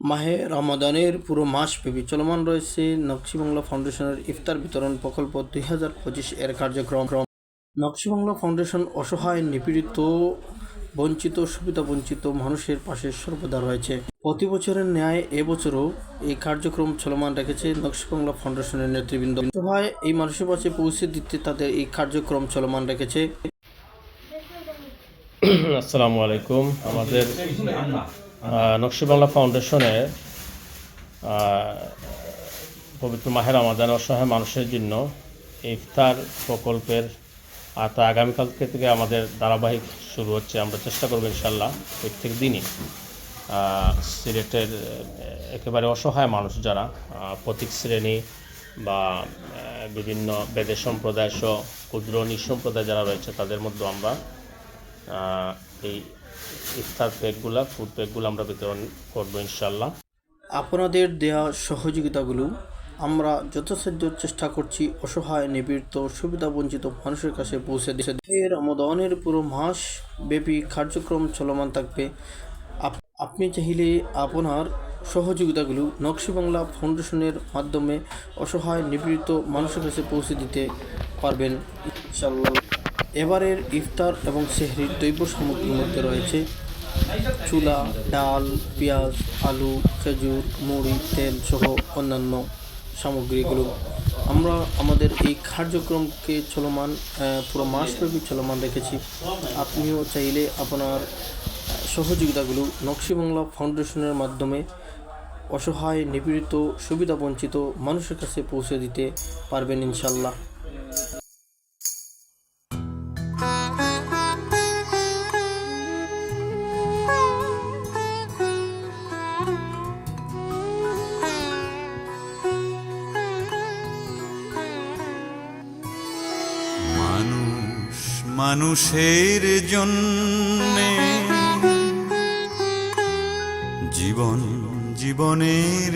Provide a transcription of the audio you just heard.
মাহে রমাদানের পুরো মাসব্যাপী চলমান রয়েছে। নকশিবাংলা ফাউন্ডেশনের ইফতার বিতরণ প্রকল্প দুই হাজার পঁচিশ এর কার্যক্রম। নকশিবাংলা ফাউন্ডেশন অসহায়, নিপীড়িত, বঞ্চিত, সুবিধা বঞ্চিত মানুষের পাশে সর্বদা রয়েছে। প্রতি বছরের ন্যায় এবছরও এই কার্যক্রম চলমান রেখেছে নকশিবাংলা ফাউন্ডেশনের নেতৃবৃন্দ। সভায় এই মানুষের পাশে পৌঁছে দিতে তাদের এই কার্যক্রম চলমান রেখেছে। আসসালামু আলাইকুম। আমাদের নকশিবাংলা ফাউন্ডেশনের পবিত্র মাহের আমাদান অসহায় মানুষের জন্য ইফতার প্রকল্পের আর তা আগামীকালকে থেকে আমাদের ধারাবাহিক শুরু হচ্ছে। আমরা চেষ্টা করব ইনশাল্লাহ প্রত্যেক দিনই সিলেটের একেবারে অসহায় মানুষ যারা প্রতীক শ্রেণি বা বিভিন্ন বেদে সম্প্রদায় সহ ক্ষুদ্র নিঃসম্প্রদায় যারা রয়েছে তাদের মধ্যে আমরা এই ইফতার প্যাকগুলা ফুড প্যাকগুলো আমরা বিতরণ করব ইনশাল্লাহ আপনাদের দেয়া সহযোগিতাগুলো আমরা যথাসাধ্য চেষ্টা করছি অসহায় নিপীড়িত সুবিধা বঞ্চিত মানুষের কাছে পৌঁছে দিতে। এর রমদানের পুরো মাস ব্যাপী কার্যক্রম চলমান থাকবে। আপ- আপনি চাইলে আপনার সহযোগিতাগুলো নকশি বাংলা ফাউন্ডেশনের মাধ্যমে অসহায় নিপীড়িত মানুষের কাছে পৌঁছে দিতে পারবেন ইনশাল্লাহ এবারের ইফতার এবং সেহরির দৈব সামগ্রীর মধ্যে রয়েছে চুলা, ডাল, পেঁয়াজ, আলু, খেজুর, মুড়ি, তেল সহ অন্যান্য সামগ্রীগুলো। আমরা আমাদের এই কার্যক্রমকে চলমান পুরো মাসব্যাপী চলমান রেখেছি। আপনিও চাইলে আপনার সহযোগিতাগুলো নকশিবাংলা ফাউন্ডেশনের মাধ্যমে অসহায়, নিপীড়িত সুবিধা বঞ্চিত মানুষের কাছে পৌঁছে দিতে পারবেন ইনশাল্লাহ মানুষের জন্যে। জীবন জীবনের